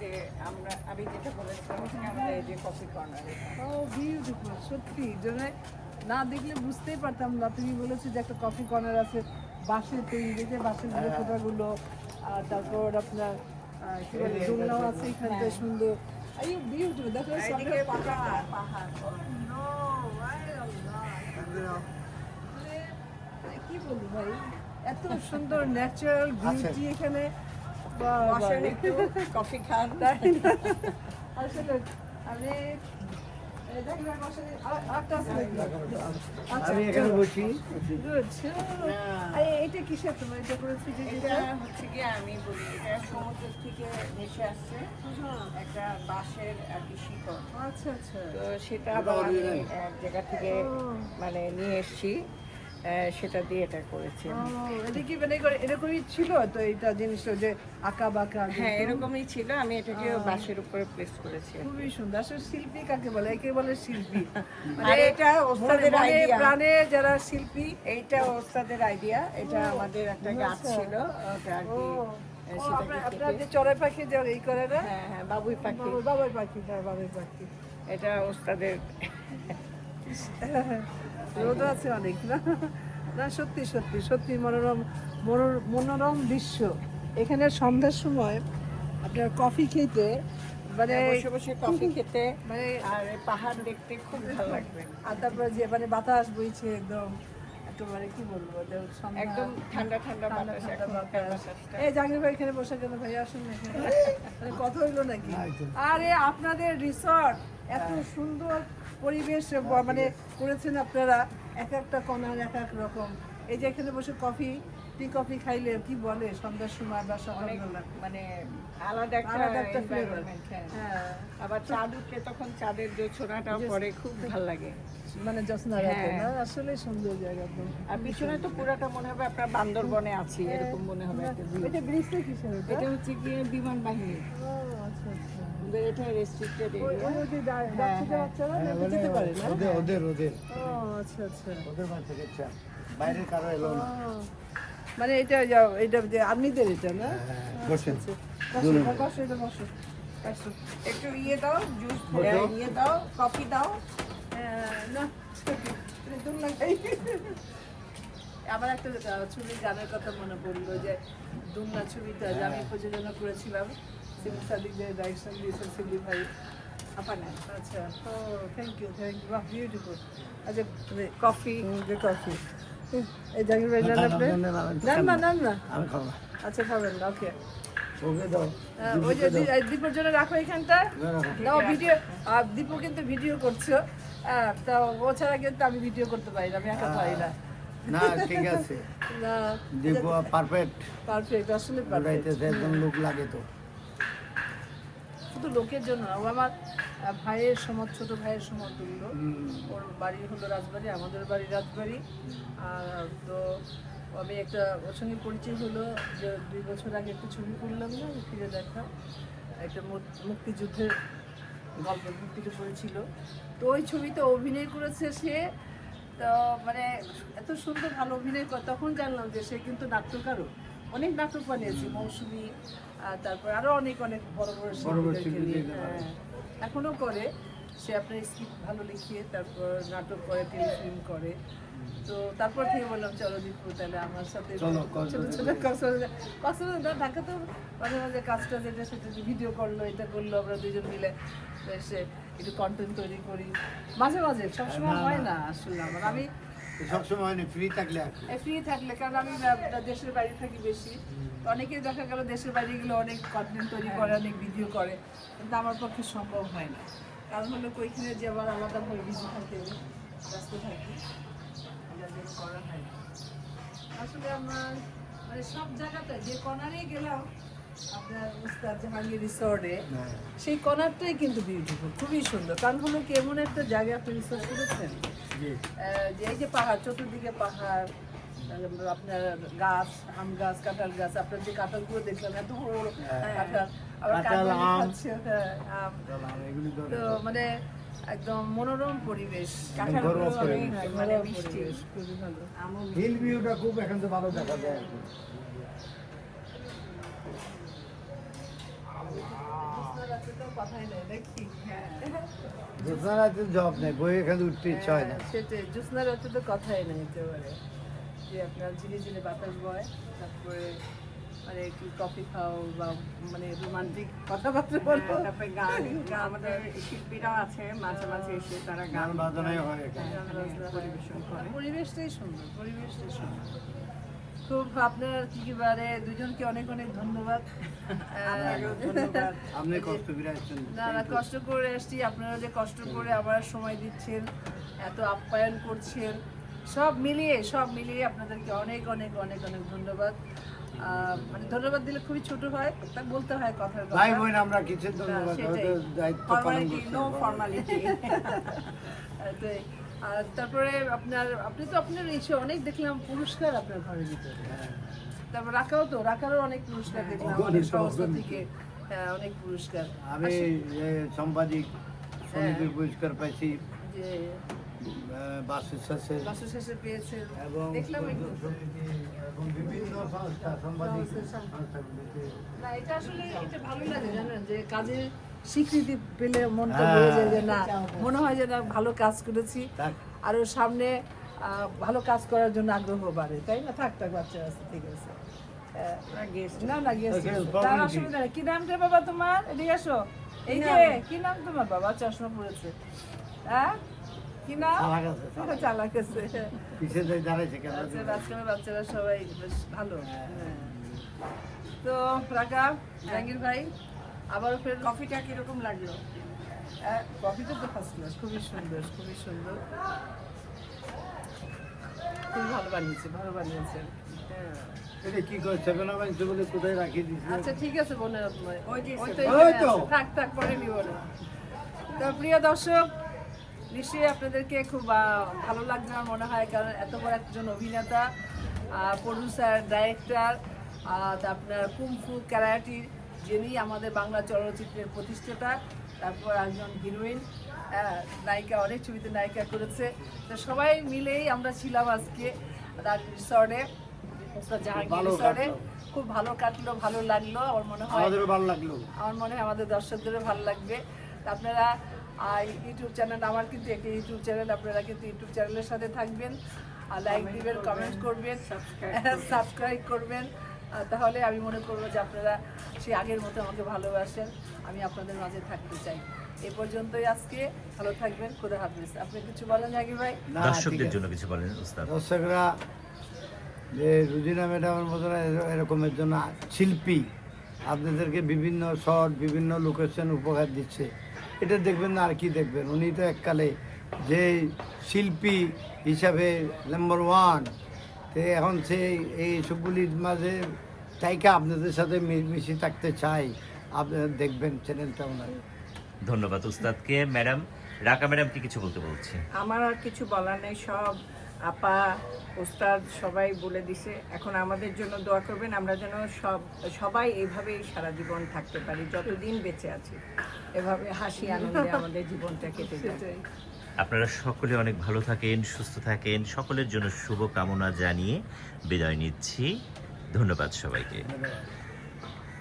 যে আমরা আমি যেটা বলেছিলাম আমাদের এই যে কফি কর্নার ও বিউটিফুল সত্যি জন্য না দেখলে বুঝতেই পারতাম না। তুমি বলেছ যে একটা কফি কর্নার আছে বাঁশের তৈরি যে বাঁশের হ্যাঁ, গুলো ফোটাগুলো আর তারপর আপনার কি বলে দোলনাও আছে এখানটা সুন্দর। আই বিউটিফুল দেখো হ্যাঁ। এদিকে পাহাড়। পাহাড়। নো আই আল্লাহ। মানে কি বলব ভাই? এত সুন্দর ন্যাচারাল বিউটি এখানে। বসেন একটু কফি খান। আসলে আমি? আচ্ছা, আমি এখানে বসি। Good, আরে, এইটা কিসের তোমার? এটা করেছি এটা হচ্ছে কি আমি বলি এটা সমুদ্র থেকে ভেসে আসছে। একটা বাঁশের আর কি শিকড়। আচ্ছা আচ্ছা। তো সেটা আবার আমি এক জায়গা থেকে মানে নিয়ে এসেছি। সেটা দিয়ে এটা করেছি এটা কি মানে এরকমই ছিল তো এটা জিনিসটা যে আঁকা বাঁকা হ্যাঁ এরকমই ছিল। আমি এটাকে বাঁশের উপরে প্লেস করেছি খুবই সুন্দর। আসলে শিল্পী কাকে বলে? একে বলে শিল্পী। আর এটা ওস্তাদের আইডিয়া প্রাণে যারা শিল্পী এইটা ওস্তাদের আইডিয়া এটা আমাদের একটা গাছ ছিল। ওটা আর কি আপনার- যে চড়াই পাখি যে এই করে না? হ্যাঁ হ্যাঁ বাবুই পাখি। বাবুই- বাবুই পাখি হ্যাঁ বাবুই পাখি। এটা ওস্তাদের রোদ আছে অনেক না? না সত্যি সত্যি সত্যি মনোরম মনোর- মনোরম দৃশ্য। এখানে সন্ধ্যার সময় আপনার কফি খেতে মানে বসে বসে কফি খেতে মানে আর এই পাহাড় দেখতে খুব ভালো লাগবে। আর তারপরে যে মানে বাতাস বইছে একদম একটু মানে কি বলব একদম ঠান্ডা ঠান্ডা ঠান্ডা বাতাস এই জাহাঙ্গীর ভাই এখানে বসে গেল ভাই আসুন এখানে। মানে কথা হইল নাকি? আরে আপনাদের রিসর্ট এত সুন্দর পরিবেশ মানে করেছেন আপনারা এক একটা কণার এক এক রকম। এই যে এখানে বসে কফি টি কফি খাইলে কি বলে সন্ধ্যার সময় বা সকালবেলা? মানে আলাদা একটা আলাদা একটা environment, হ্যাঁ। হ্যাঁ। আবার চাঁদ উঠলে তখন চাঁদের যে পরে খুব ভালো লাগে। মানে রাতে হ্যাঁ। না আসলে সুন্দর জায়গা তো আর পিছনে তো পুরাটা মনে হবে আপনার বান্দরবনে আছি এরকম মনে হবে এটা ব্রিজটা কিসের এটা হচ্ছে গিয়ে বিমান বাহিনী। আচ্ছা আচ্ছা। ওদের এটা রেস্ট্রিক্টেড এরিয়া হ্যাঁ, বাচ্চারা যেতে পারে না? ওদের ওদের ওদের। ও আচ্ছা আচ্ছা। ওদের বাইরের কারও এলো না। মানে এটা এটা যে আর্মিদের এটা না? হ্যাঁ, বসেন। বসো, বসো, এটা বসো। বসো। একটু ইয়ে দাও জুস ইয়ে দাও কফি দাও। হ্যাঁ, না। আবার একটা ছবির গানের কথা মনে পড়ল যে দুমনা ছবিটা যে আমি প্রযোজনা করেছিলাম সিভিল সাদিক যে ডাইরেকশন দিয়েছেন ভাই আপনার আচ্ছা। ও থ্যাংক ইউ থ্যাংক ইউ বাহ বিউটিফুল আচ্ছা কফি কফি এই জাকির ভাই নেন আপনি? না, না, না, আমি নেন না নেন না। আমি খাব আচ্ছা খাবেন না ওকে ওই যে দীপুর জন্য রাখো এখানটা। দাও ভিডিও আর দীপু কিন্তু ভিডিও করছ। তা ও ছাড়া কিন্তু আমি ভিডিও করতে পারি না আমি একা পারি না। না ঠিক আছে। না। পারফেক্ট পারফেক্ট আসলে পারফেক্ট একদম লোক লাগে তো। শুধু লোকের জন্য না, ও আমার ভাইয়ের সমাজ ছোট ভাইয়ের সমতুল্য। ওর বাড়ি হলো রাজবাড়ি আমাদের বাড়ি রাজবাড়ি। আর তো আমি একটা ওর সঙ্গে পরিচয় হলো যে দুই বছর আগে একটা ছবি করলাম না ফিরে দেখা। একটা মুক্তিযুদ্ধের গল্প মুক্তিতে পড়েছিল। তো ওই ছবিতে অভিনয় করেছে সে। তো মানে এত সুন্দর ভালো অভিনয় করে তখন জানলাম যে সে কিন্তু নাট্যকারও। অনেক নাটক বানিয়েছে মৌসুমি তারপর আরও অনেক অনেক বড় বড় শিল্পীদেরকে নিয়ে হ্যাঁ এখনও করে। সে আপনার স্ক্রিপ্ট ভালো লিখিয়ে তারপর নাটক করে টেলিফিল্ম করে। তো তারপর থেকে বললাম চলো দীপু তাহলে আমার সাথে ছোট ছোট কক্সবাজার কক্সবাজার ঢাকা তো মাঝে মাঝে কাজটা যেটা সেটা ভিডিও করল এটা করল আমরা দুজন মিলে এসে একটু কন্টেন্ট তৈরি করি। মাঝে মাঝে সবসময় হয় না আসলে আমার। আমি সবসময় ফ্রি থাকলে ফ্রি থাকলে কারণ আমি দেশের বাইরে থাকি বেশি। তো অনেকেই দেখা গেল দেশের বাইরে গেলে অনেক কন্টেন্ট তৈরি করে অনেক ভিডিও করে কিন্তু আমার পক্ষে সম্ভব হয় না। কারণ হলো ওইখানে যে আবার আলাদাভাবে বিজি থাকতে ব্যস্ত থাকি যার জন্য করা হয় আসলে আমার মানে সব জায়গাতে যে কর্নারেই গেলাম আপনার উস্তাদ জাহাঙ্গীর রিসর্টে হ্যাঁ। সেই কর্নারটাই কিন্তু বিউটিফুল খুবই সুন্দর। কারণ হলো কি এমন একটা জায়গা আপনি রিসার্চ করেছেন যে এই যে পাহাড় চতুর্দিকে পাহাড় আপনার গাছ আম গাছ কাঁঠাল গাছ আপনার যে কাঁঠালগুলো দেখলাম এত বড়। কাঁঠাল আবার আম। তো মানে একদম মনোরম পরিবেশ কাঁঠালগুলো পরিবেশ। মানে মিষ্টি ভালো হিল ভিউটা খুব এখন তো ভালো দেখা যায় আর কি। কথাই নেই নাকি দোসরা তো জব নেই বই এখানে উঠতে ইচ্ছা হয় না। হ্যাঁ, সেটাই জ্যোৎস্নার হচ্ছে তো কথাই নেই একেবারে। যে আপনার ঝিলে ঝিলে বাতাস বয় তারপরে মানে একটু কফি খাও বা মানে রোমান্টিক কথাবার্তা বলো। হ্যাঁ, তারপরে গান গান আমাদের শিল্পীরাও আছে মাঝে মাঝে এসে তারা গান গান বাজনাই হয় এখানে। গান বাজনা হয়। পরিবেশন করে। পরিবেশটাই সুন্দর পরিবেশটাই সুন্দর। খুব আপনার কি দুজনকে অনেক অনেক ধন্যবাদ। না কষ্ট করে এসছি আপনারা যে কষ্ট করে আমার সময় দিচ্ছেন এত আপ্যায়ন করছেন সব মিলিয়ে সব মিলিয়ে আপনাদেরকে অনেক অনেক অনেক অনেক ধন্যবাদ। মানে ধন্যবাদ দিলে খুবই ছোট হয় তা বলতে হয় কথার কথা। ভাই বোন আমরা কিছু ধন্যবাদ সেটাই। হয়তো দায়িত্ব পালন ফর্মালিটি নো ফর্মালিটি আর তারপরে আপনার আপনি তো আপনার এসে অনেক দেখলাম পুরস্কার আপনার ঘরের ভিতরে হ্যাঁ। তারপর রাখাও তো রাখারও অনেক পুরস্কার দেখলাম অগণিত, অনেক সংস্থা থেকে হ্যাঁ অনেক পুরস্কার। আমি সাংবাদিক সমিতির পুরস্কার পাইছি। যে বাসের শেষে বাসু শেষে পেয়েছেন। এবং দেখলাম এবং বিভিন্ন সংস্থা সাংবাদিক সংস্থাগুলিতে। না এটা আসলে এটা ভালো লাগে জানেন যে কাজের স্বীকৃতি পেলে মনটা হ্যাঁ। যায় যে না মনে হয় যে না ভালো কাজ করেছি। থাক। আরও সামনে ভালো কাজ করার জন্য আগ্রহ বাড়ে তাই না? থাক থাক বাচ্চা আছে ঠিক আছে। না না তার? অসুবিধা নেই। কি নাম রে বাবা তোমার? এদিকে আসো এই যে কি নাম তোমার বাবা? চশমা পড়েছে। হ্যাঁ? কি নাম? চালাক আছে, আজকাল বাচ্চারা সবাই বেশ ভালো। হ্যাঁ। তো রাকা জাহাঙ্গীর ভাই আবারও ফের কফিটা কীরকম লাগল? কফিটা তো ফার্স্ট ক্লাস খুবই সুন্দর খুবই সুন্দর। খুবই ভালো বানিয়েছে ভালো বানিয়েছে। হ্যাঁ। এটা কি করে সেভেন আপ বলে কোথায় রাখিয়ে দিয়েছিল আচ্ছা ঠিক আছে বোনের ওই যে ওই তো। থাক থাক পরে নিব না। তো প্রিয় দর্শক নিশ্চয়ই আপনাদেরকে খুব ভালো লাগবে আমার মনে হয় কারণ এত বড় একজন অভিনেতা প্রডিউসার ডাইরেক্টর আপনার কুমফু ক্যারাটির যিনি আমাদের বাংলা চলচ্চিত্রের প্রতিষ্ঠাতা তারপর একজন হিরোইন নায়িকা অনেক ছবিতে নায়িকা করেছে। তো সবাই মিলেই আমরা ছিলাম আজকে তার রিসর্টে। জাহাঙ্গীর রিসর্টে খুব ভালো কাটলো ভালো লাগল আমার মনে হয়। ভালো লাগল। আমার মনে হয় আমাদের দর্শকদেরও ভালো লাগবে। আপনারা ইউটিউব চ্যানেল আমার কিন্তু একটি ইউটিউব চ্যানেল আপনারা কিন্তু ইউটিউব চ্যানেলের সাথে থাকবেন। আর লাইক দিবেন কমেন্ট করবেন সাবস্ক্রাইব করবেন। তাহলে আমি মনে করব যে আপনারা সেই আগের মতো আমাকে ভালোবাসেন আমি আপনাদের মাঝে থাকতে চাই। এ পর্যন্তই আজকে ভালো থাকবেন খুদা হাফিজ। আপনি কিছু বলেন জাগির ভাই? না, দর্শকদের জন্য কিছু বলেন উস্তাদ। দর্শকরা যে রুজিনা ম্যাডামের মতন এরকমের জন্য শিল্পী আপনাদেরকে বিভিন্ন শট বিভিন্ন লোকেশন উপহার দিচ্ছে। এটা দেখবেন না আর কি দেখবেন? উনি তো এককালে যে শিল্পী হিসাবে নাম্বার ওয়ান তো এখন সে এই সবগুলির মাঝে তাইকে আপনাদের সাথে মিশে থাকতে চাই। আপনারা দেখবেন চ্যানেলটা ওনার। ধন্যবাদ উস্তাদকে। ম্যাডাম রাকা ম্যাডাম কি কিছু বলতে বলছি? আমার আর কিছু বলার নেই সব আপা ওস্তাদ সবাই বলে দিছে। এখন আমাদের জন্য দোয়া করবেন আমরা যেন সব সবাই এইভাবেই সারা জীবন থাকতে পারি যতদিন বেঁচে আছি। এভাবে হাসি আনন্দে আমাদের জীবনটা কেটে যায়। আপনারা সকলে অনেক ভালো থাকেন, সুস্থ থাকেন। সকলের জন্য শুভ কামনা জানিয়ে বিদায় নিচ্ছি। ধন্যবাদ সবাইকে।